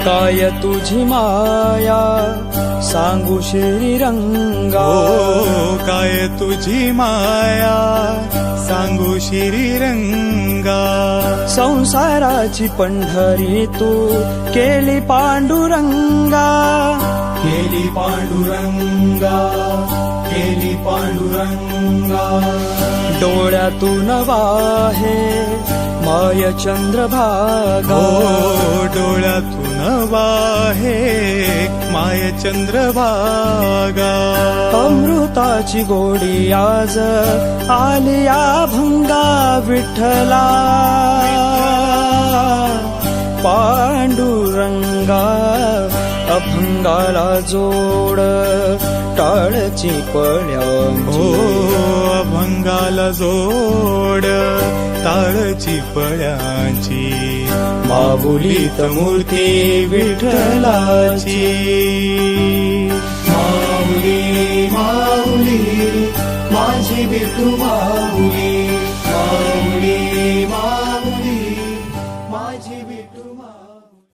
काय तुझी माया? सांगू ओ काय तुझी माया? सांगू श्रीरंगा. संसाराची पंढरी तू केली पांडुरंगा. केली पांडुरंगा केली पांडुरंगा. डोळ्यातून वाहे माय चंद्रभागा। ओ डोळ्यातून वाहे माय चंद्रभागा। अमृताची गोडी आज आलिया भंगा विठ्ठला। पांडुरंगा अभंगाला जोड टाळची ओ पळ्या अभंगाला जोड झाडची फळाची. माऊलीत मूर्ती विठ्ठलाची. माऊली माऊली माझी विठू माऊली माऊली माऊली माझी विठू